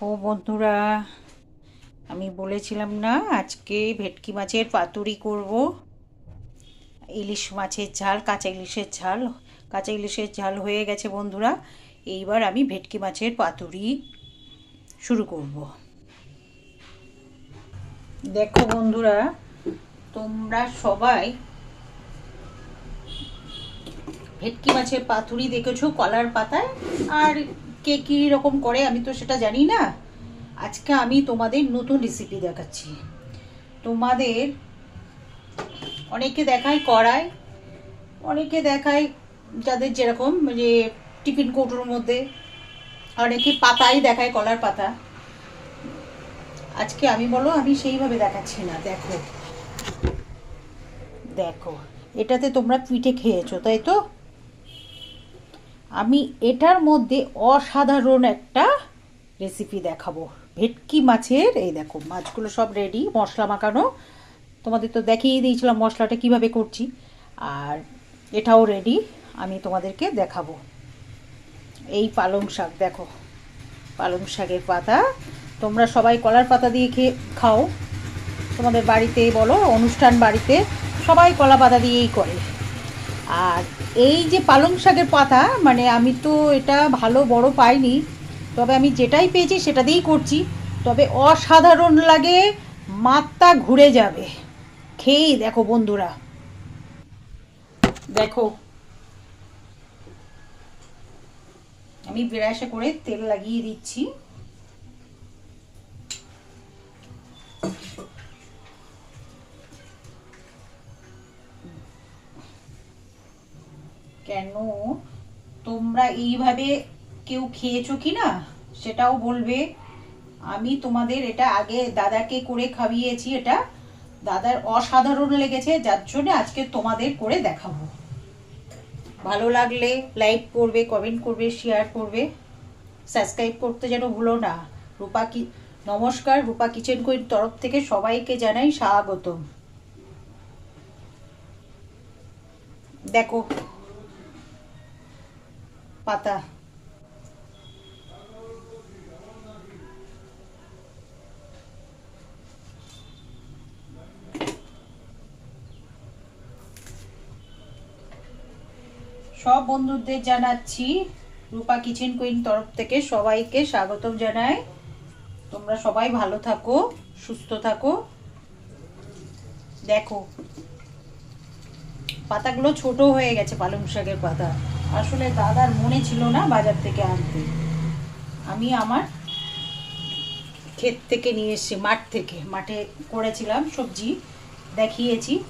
দেখো বন্ধুরা, আমি বলেছিলাম না আজকে ভেটকি মাছের পাতুরি করব। ইলিশ মাছের ঝাল, কাঁচা ইলিশের ঝাল, কাঁচা ইলিশের ঝাল হয়ে গেছে বন্ধুরা। এইবার আমি ভেটকি মাছের পাতুরি শুরু করব। দেখো বন্ধুরা, তোমরা সবাই ভেটকি মাছের পাতুরি দেখেছ কলার পাতায়? আর কে কী রকম করে, আমি তো সেটা জানি না। আজকে আমি তোমাদের নতুন রেসিপি দেখাচ্ছি। তোমাদের অনেকে দেখায় কড়াই অনেকে দেখায় যাদের যেরকম যে টিফিন কৌটোর মধ্যে, অনেকে পাতাই দেখায় কলার পাতা। আজকে আমি বলো, আমি সেইভাবে দেখাচ্ছি না, দেখো। দেখো, এটাতে তোমরা পিঠে খেয়েছো, তাই তো? আমি এটার মধ্যে অসাধারণ একটা রেসিপি দেখাবো। ভেটকি মাছের, এই দেখো, মাছগুলো সব রেডি মশলা মাখানো। তোমাদের তো দেখিয়ে দিয়েছিলাম মশলাটা কীভাবে করছি। আর এটাও রেডি আমি তোমাদেরকে দেখাবো। এই পালং শাক, দেখো, পালং শাকের পাতা। তোমরা সবাই কলার পাতা দিয়ে খেয়ে খাও। তোমাদের বাড়িতে বলো, অনুষ্ঠান বাড়িতে সবাই কলা পাতা দিয়েই করে। আর এই যে পালং শাকের পাতা মানে আমি তো এটা ভালো বড় পাইনি, তবে আমি যেটাই পেয়েছি সেটা দিয়েই করছি। তবে অসাধারণ লাগে, মাত্রা ঘুরে যাবে। খেয়েই দেখো বন্ধুরা। দেখো। আমি বিরাসে করে তেল লাগিয়ে দিচ্ছি। কেন তোমরা এইভাবে কেউ খেয়েছো কি না সেটাও বলবে। আমি তোমাদের এটা আগে দাদাকে করে খাইয়েছি, এটা দাদার অসাধারণ লেগেছে, যার জন্য আজকে তোমাদের করে দেখাবো। ভালো লাগলে লাইক করবে, কমেন্ট করবে, শেয়ার করবে। সাবস্ক্রাইব করতে যেন ভুলো না। রূপা কি, নমস্কার, রূপা কিচেন কুইন তরফ থেকে সবাইকে জানাই স্বাগতম। দেখো পাতা। সব বন্ধুদের জানাচ্ছি, রূপা কিচেন কুইন তরফ থেকে সবাইকে স্বাগতম জানাই। তোমরা সবাই ভালো থাকো, সুস্থ থাকো। দেখো, পাতাগুলো ছোট হয়ে গেছে পালং শাকের পাতা। আসলে দাদার মনে ছিল না বাজার থেকে আনতে। আমি আমার ক্ষেত থেকে নিয়ে এসেছি, মাঠ থেকে। মাঠে করেছিলাম সবজি, দেখিয়েছি।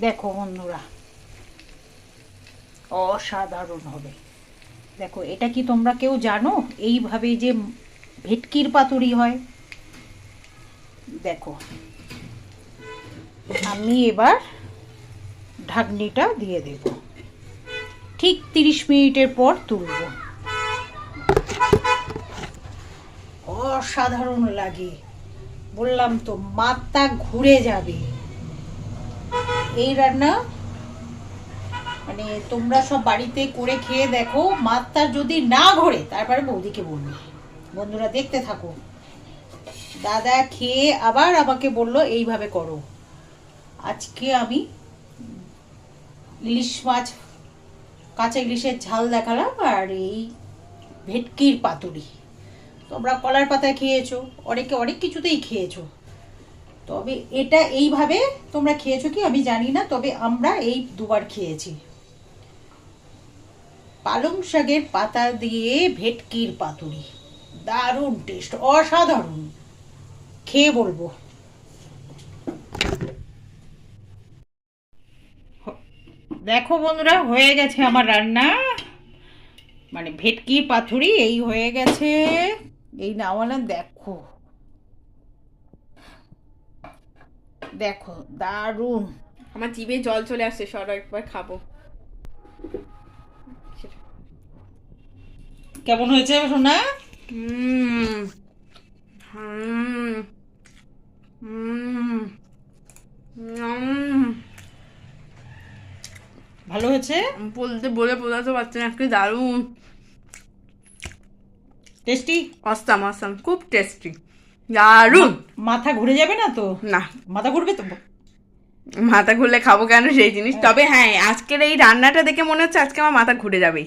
দেখো বন্ধুরা, অসাধারণ হবে। দেখো, এটা কি তোমরা কেউ জানো? এইভাবে যে ভেটকির পাতুরি হয়। দেখো, আমি এবার ঢাকনিটা দিয়ে দেব। ঠিক তিরিশ মিনিটের পর তুলব। অসাধারণ লাগে। বললাম তো মাত্রা ঘুরে যাবে। এই রান্না মানে তোমরা সব বাড়িতে করে খেয়ে দেখো, মাত্রা যদি না ঘোরে, তারপরে বৌদিকে বলবে। বন্ধুরা, দেখতে থাকো। দাদা খেয়ে আবার আমাকে বলল, এইভাবে করো। আজকে আমি ইলিশ মাছ, কাঁচা ইলিশের ঝাল দেখালাম, আর এই ভেটকির পাতুরি। তোমরা কলার পাতায় খেয়েছো, অনেকে অনেক কিছুতেই খেয়েছো। তবে এটা এইভাবে তোমরা খেয়েছো কি? আমি জানি না, তবে আমরা এই দুবার খেয়েছি। পালং শাকের পাতা দিয়ে ভেটকির পাতুরি। দারুণ টেস্ট অসাধারণ। খেয়ে বলব। দেখো বন্ধুরা, হয়ে গেছে আমার রান্না। মানে ভেটকি পাথুরি এই হয়ে গেছে। এই নাওয়ালা দেখো। দেখো দারুণ। আমার জিভে জল চলে আসছে সর একবার খাব। কেমন হয়েছে সোনা? হুম হুম হুম ভালো হয়েছে? বলতে বলে বোঝাতে পারছি না কি দারুণ। টেস্টি অস্তাম অস্তাম খুব টেস্টি দারুণ। মাথা ঘুরে যাবে না তো? না। মাথা ঘুরবে তো? মাথা ঘুরলে খাব কেন সেই জিনিস? তবে হ্যাঁ আজকের এই রান্নাটা দেখে মনে হচ্ছে আজকে আমার মাথা ঘুরে যাবেই।